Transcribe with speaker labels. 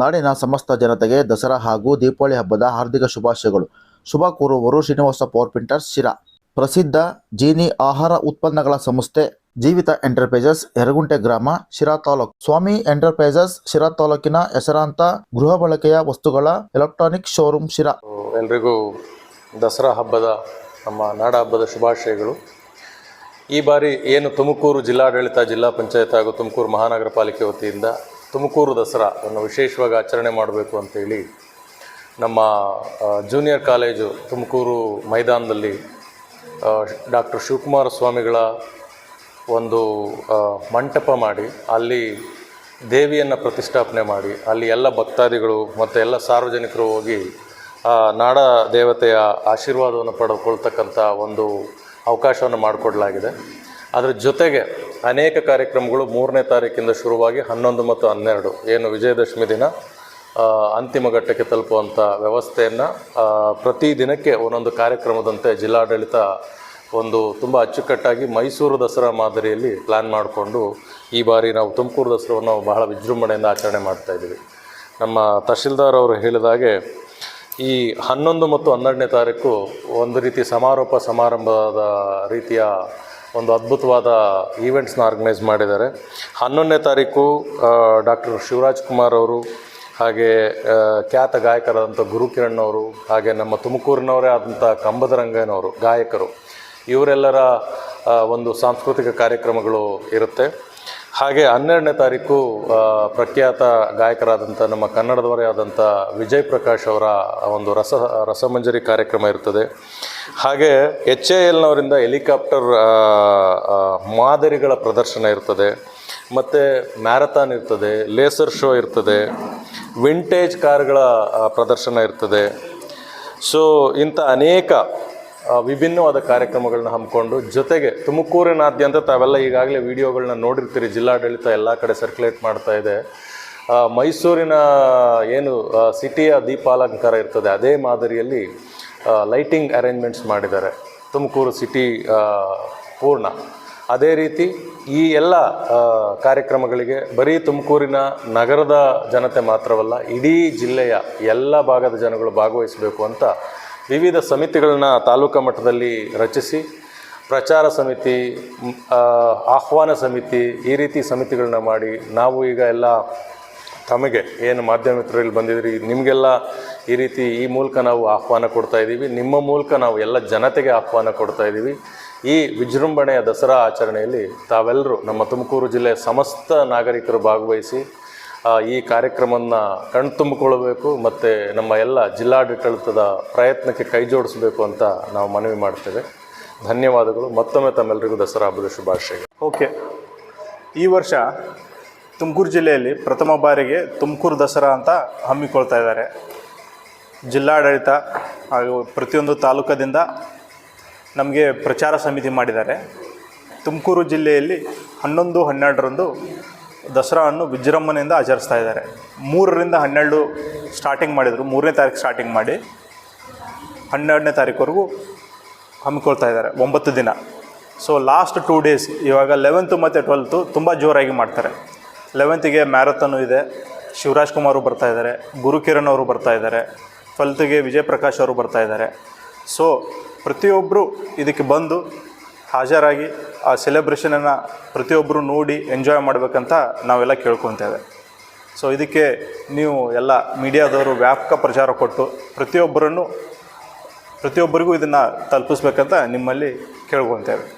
Speaker 1: ನಾಡಿನ ಸಮಸ್ತ ಜನತೆಗೆ ದಸರಾ ಹಾಗೂ ದೀಪಾವಳಿ ಹಬ್ಬದ ಹಾರ್ದಿಕ ಶುಭಾಶಯಗಳು. ಶುಭ ಕೋರುವವರು ಶ್ರೀನಿವಾಸ ಪವರ್ ಪ್ರಿಂಟರ್ ಶಿರಾ. ಪ್ರಸಿದ್ಧ ಜೀನಿ ಆಹಾರ ಉತ್ಪನ್ನಗಳ ಸಂಸ್ಥೆ ಜೀವಿತ ಎಂಟರ್ಪ್ರೈಸಸ್ ಯರಗುಂಟೆ ಗ್ರಾಮ, ಶಿರಾ ತಾಲೂಕು. ಸ್ವಾಮಿ ಎಂಟರ್ಪ್ರೈಸಸ್, ಶಿರಾ ತಾಲೂಕಿನ ಹೆಸರಾಂತ ಗೃಹ ಬಳಕೆಯ ವಸ್ತುಗಳ ಎಲೆಕ್ಟ್ರಾನಿಕ್ ಶೋರೂಮ್, ಶಿರಾ.
Speaker 2: ಎಲ್ರಿಗೂ ದಸರಾ ಹಬ್ಬದ ನಮ್ಮ ನಾಡ ಹಬ್ಬದ ಶುಭಾಶಯಗಳು. ಈ ಬಾರಿ ಏನು ತುಮಕೂರು ಜಿಲ್ಲಾಡಳಿತ, ಜಿಲ್ಲಾ ಪಂಚಾಯತ್ ಹಾಗೂ ತುಮಕೂರು ಮಹಾನಗರ ಪಾಲಿಕೆ ವತಿಯಿಂದ ತುಮಕೂರು ದಸರಾವನ್ನು ವಿಶೇಷವಾಗಿ ಆಚರಣೆ ಮಾಡಬೇಕು ಅಂತೇಳಿ ನಮ್ಮ ಜೂನಿಯರ್ ಕಾಲೇಜು ತುಮಕೂರು ಮೈದಾನದಲ್ಲಿ ಡಾಕ್ಟರ್ ಶಿವಕುಮಾರ ಸ್ವಾಮಿಗಳ ಒಂದು ಮಂಟಪ ಮಾಡಿ, ಅಲ್ಲಿ ದೇವಿಯನ್ನು ಪ್ರತಿಷ್ಠಾಪನೆ ಮಾಡಿ, ಅಲ್ಲಿ ಎಲ್ಲ ಭಕ್ತಾದಿಗಳು ಮತ್ತು ಎಲ್ಲ ಸಾರ್ವಜನಿಕರು ಹೋಗಿ ನಾಡ ದೇವತೆಯ ಆಶೀರ್ವಾದವನ್ನು ಪಡೆದುಕೊಳ್ತಕ್ಕಂಥ ಒಂದು ಅವಕಾಶವನ್ನು ಮಾಡಿಕೊಡಲಾಗಿದೆ. ಅದರ ಜೊತೆಗೆ ಅನೇಕ ಕಾರ್ಯಕ್ರಮಗಳು ಮೂರನೇ ತಾರೀಕಿಂದ ಶುರುವಾಗಿ ಹನ್ನೊಂದು ಮತ್ತು ಹನ್ನೆರಡು. ಏನು ವಿಜಯದಶಮಿ ದಿನ ಅಂತಿಮ ಘಟ್ಟಕ್ಕೆ ತಲುಪುವಂಥ ವ್ಯವಸ್ಥೆಯನ್ನು ಪ್ರತಿ ದಿನಕ್ಕೆ ಒಂದೊಂದು ಕಾರ್ಯಕ್ರಮದಂತೆ ಜಿಲ್ಲಾಡಳಿತ ಒಂದು ತುಂಬ ಅಚ್ಚುಕಟ್ಟಾಗಿ ಮೈಸೂರು ದಸರಾ ಮಾದರಿಯಲ್ಲಿ ಪ್ಲ್ಯಾನ್ ಮಾಡಿಕೊಂಡು ಈ ಬಾರಿ ನಾವು ತುಮಕೂರು ದಸರಾವನ್ನು ಬಹಳ ವಿಜೃಂಭಣೆಯಿಂದ ಆಚರಣೆ ಮಾಡ್ತಾಯಿದ್ದೀವಿ ನಮ್ಮ ತಹಶೀಲ್ದಾರ್ ಅವರು ಹೇಳಿದಾಗೆ ಈ ಹನ್ನೊಂದು ಮತ್ತು ಹನ್ನೆರಡನೇ ತಾರೀಕು ಒಂದು ರೀತಿ ಸಮಾರೋಪ ಸಮಾರಂಭದ ರೀತಿಯ ಒಂದು ಅದ್ಭುತವಾದ ಈವೆಂಟ್ಸ್ನ ಆರ್ಗನೈಸ್ ಮಾಡಿದ್ದಾರೆ. ಹನ್ನೊಂದನೇ ತಾರೀಕು ಡಾಕ್ಟರ್ ಶಿವರಾಜ್ ಕುಮಾರ್ ಅವರು ಹಾಗೆ ಖ್ಯಾತ ಗಾಯಕರಾದಂಥ ಗುರುಕಿರಣ್ ಅವರು ಹಾಗೆ ನಮ್ಮ ತುಮಕೂರಿನವರೇ ಆದಂಥ ಕಂಬದ ರಂಗಯ್ಯನವರು ಗಾಯಕರು, ಇವರೆಲ್ಲರ ಒಂದು ಸಾಂಸ್ಕೃತಿಕ ಕಾರ್ಯಕ್ರಮಗಳು ಇರುತ್ತೆ. ಹಾಗೆ ಹನ್ನೆರಡನೇ ತಾರೀಕು ಪ್ರಖ್ಯಾತ ಗಾಯಕರಾದಂಥ ನಮ್ಮ ಕನ್ನಡದವರೇ ಆದಂಥ ವಿಜಯ್ ಪ್ರಕಾಶ್ ಅವರ ಒಂದು ರಸ, ರಸಮಂಜರಿ ಕಾರ್ಯಕ್ರಮ ಇರ್ತದೆ. ಹಾಗೆ ಎಚ್ ಎ ಎಲ್ನವರಿಂದ ಹೆಲಿಕಾಪ್ಟರ್ ಮಾದರಿಗಳ ಪ್ರದರ್ಶನ ಇರ್ತದೆ. ಮತ್ತು ಮ್ಯಾರಥಾನ್ ಇರ್ತದೆ, ಲೇಸರ್ ಶೋ ಇರ್ತದೆ, ವಿಂಟೇಜ್ ಕಾರ್ಗಳ ಪ್ರದರ್ಶನ ಇರ್ತದೆ. ಸೊ, ಇಂಥ ಅನೇಕ ವಿಭಿನ್ನವಾದ ಕಾರ್ಯಕ್ರಮಗಳನ್ನ ಹಮ್ಮಿಕೊಂಡು ಜೊತೆಗೆ ತುಮಕೂರಿನಾದ್ಯಂತ ತಾವೆಲ್ಲ ಈಗಾಗಲೇ ವಿಡಿಯೋಗಳನ್ನ ನೋಡಿರ್ತೀರಿ. ಜಿಲ್ಲಾಡಳಿತ ಎಲ್ಲ ಕಡೆ ಸರ್ಕ್ಯುಲೇಟ್ ಮಾಡ್ತಾ ಇದೆ. ಮೈಸೂರಿನ ಏನು ಸಿಟಿಯ ದೀಪಾಲಂಕಾರ ಇರ್ತದೆ. ಅದೇ ಮಾದರಿಯಲ್ಲಿ ಲೈಟಿಂಗ್ ಅರೇಂಜ್ಮೆಂಟ್ಸ್ ಮಾಡಿದ್ದಾರೆ. ತುಮಕೂರು ಸಿಟಿ ಪೂರ್ಣ. ಅದೇ ರೀತಿ ಈ ಎಲ್ಲ ಕಾರ್ಯಕ್ರಮಗಳಿಗೆ ಬರೀ ತುಮಕೂರಿನ ನಗರದ ಜನತೆ ಮಾತ್ರವಲ್ಲ, ಇಡೀ ಜಿಲ್ಲೆಯ ಎಲ್ಲ ಭಾಗದ ಜನಗಳು ಭಾಗವಹಿಸಬೇಕು ಅಂತ ವಿವಿಧ ಸಮಿತಿಗಳನ್ನ ತಾಲೂಕು ಮಟ್ಟದಲ್ಲಿ ರಚಿಸಿ, ಪ್ರಚಾರ ಸಮಿತಿ ಆಹ್ವಾನ ಸಮಿತಿ ಈ ರೀತಿ ಸಮಿತಿಗಳನ್ನ ಮಾಡಿ, ನಾವು ಈಗ ಎಲ್ಲ ತಮಗೆ ಏನು ಮಾಧ್ಯಮ ಮಿತ್ರರಲ್ಲಿ ಬಂದಿದ್ರಿ ನಿಮಗೆಲ್ಲ ಈ ರೀತಿ ಈ ಮೂಲಕ ನಾವು ಆಹ್ವಾನ ಕೊಡ್ತಾ ಇದ್ದೀವಿ. ನಿಮ್ಮ ಮೂಲಕ ನಾವು ಎಲ್ಲ ಜನತೆಗೆ ಆಹ್ವಾನ ಕೊಡ್ತಾ ಇದ್ದೀವಿ. ಈ ವಿಜೃಂಭಣೆಯ ದಸರಾ ಆಚರಣೆಯಲ್ಲಿ ತಾವೆಲ್ಲರೂ ನಮ್ಮ ತುಮಕೂರು ಜಿಲ್ಲೆಯ ಸಮಸ್ತ ನಾಗರಿಕರು ಭಾಗವಹಿಸಿ ಈ ಕಾರ್ಯಕ್ರಮವನ್ನು ಕಣ್ತುಂಬಿಕೊಳ್ಳಬೇಕು ಮತ್ತು ನಮ್ಮ ಎಲ್ಲ ಜಿಲ್ಲಾಡಳಿತದ ಪ್ರಯತ್ನಕ್ಕೆ ಕೈ ಜೋಡಿಸಬೇಕು ಅಂತ ನಾವು ಮನವಿ ಮಾಡ್ತೇವೆ. ಧನ್ಯವಾದಗಳು. ಮತ್ತೊಮ್ಮೆ ತಮ್ಮೆಲ್ಲರಿಗೂ ದಸರಾ ಹಬ್ಬದ ಶುಭಾಶಯಗಳು.
Speaker 3: ಓಕೆ. ಈ ವರ್ಷ ತುಮಕೂರು ಜಿಲ್ಲೆಯಲ್ಲಿ ಪ್ರಥಮ ಬಾರಿಗೆ ತುಮಕೂರು ದಸರಾ ಅಂತ ಹಮ್ಮಿಕೊಳ್ತಾ ಇದ್ದಾರೆ. ಜಿಲ್ಲಾಡಳಿತ ಹಾಗೂ ಪ್ರತಿಯೊಂದು ತಾಲೂಕದಿಂದ ನಮಗೆ ಪ್ರಚಾರ ಸಮಿತಿ ಮಾಡಿದ್ದಾರೆ. ತುಮಕೂರು ಜಿಲ್ಲೆಯಲ್ಲಿ ಹನ್ನೊಂದು, ಹನ್ನೆರಡರಂದು ದಸರಾವನ್ನು ವಿಜೃಂಭಣೆಯಿಂದ ಆಚರಿಸ್ತಾ ಇದ್ದಾರೆ. ಮೂರರಿಂದ ಹನ್ನೆರಡು ಸ್ಟಾರ್ಟಿಂಗ್ ಮಾಡಿದರು. ಮೂರನೇ ತಾರೀಕು ಸ್ಟಾರ್ಟಿಂಗ್ ಮಾಡಿ ಹನ್ನೆರಡನೇ ತಾರೀಕುವರೆಗೂ ಹಮ್ಮಿಕೊಳ್ತಾ ಇದ್ದಾರೆ. ಒಂಬತ್ತು ದಿನ. ಸೊ ಲಾಸ್ಟ್ ಟೂ ಡೇಸ್ ಇವಾಗ ಲೆವೆಂತು ಮತ್ತು ಟ್ವೆಲ್ತು ತುಂಬ ಜೋರಾಗಿ ಮಾಡ್ತಾರೆ. ಲೆವೆಂತಿಗೆ ಮ್ಯಾರಥಾನು ಇದೆ. ಶಿವರಾಜ್ ಕುಮಾರ್ ಅವರು ಬರ್ತಾ ಇದ್ದಾರೆ. ಗುರುಕಿರಣ್ ಅವರು ಬರ್ತಾ ಇದ್ದಾರೆ. ಫಲ್ತಿಗೆ ವಿಜಯ್ ಪ್ರಕಾಶ್ ಅವರು ಬರ್ತಾ ಇದ್ದಾರೆ. ಸೊ ಪ್ರತಿಯೊಬ್ಬರು ಇದಕ್ಕೆ ಬಂದು ಹಾಜರಾಗಿ ಆ ಸೆಲೆಬ್ರೇಷನನ್ನು ಪ್ರತಿಯೊಬ್ಬರು ನೋಡಿ ಎಂಜಾಯ್ ಮಾಡಬೇಕಂತ ನಾವೆಲ್ಲ ಕೇಳ್ಕೊತೇವೆ. ಸೊ ಇದಕ್ಕೆ ನೀವು ಎಲ್ಲ ಮೀಡಿಯಾದವರು ವ್ಯಾಪಕ ಪ್ರಚಾರ ಕೊಟ್ಟು ಪ್ರತಿಯೊಬ್ಬರನ್ನು, ಪ್ರತಿಯೊಬ್ಬರಿಗೂ ಇದನ್ನು ತಲುಪಿಸ್ಬೇಕಂತ ನಿಮ್ಮಲ್ಲಿ ಕೇಳ್ಕೊತೇವೆ.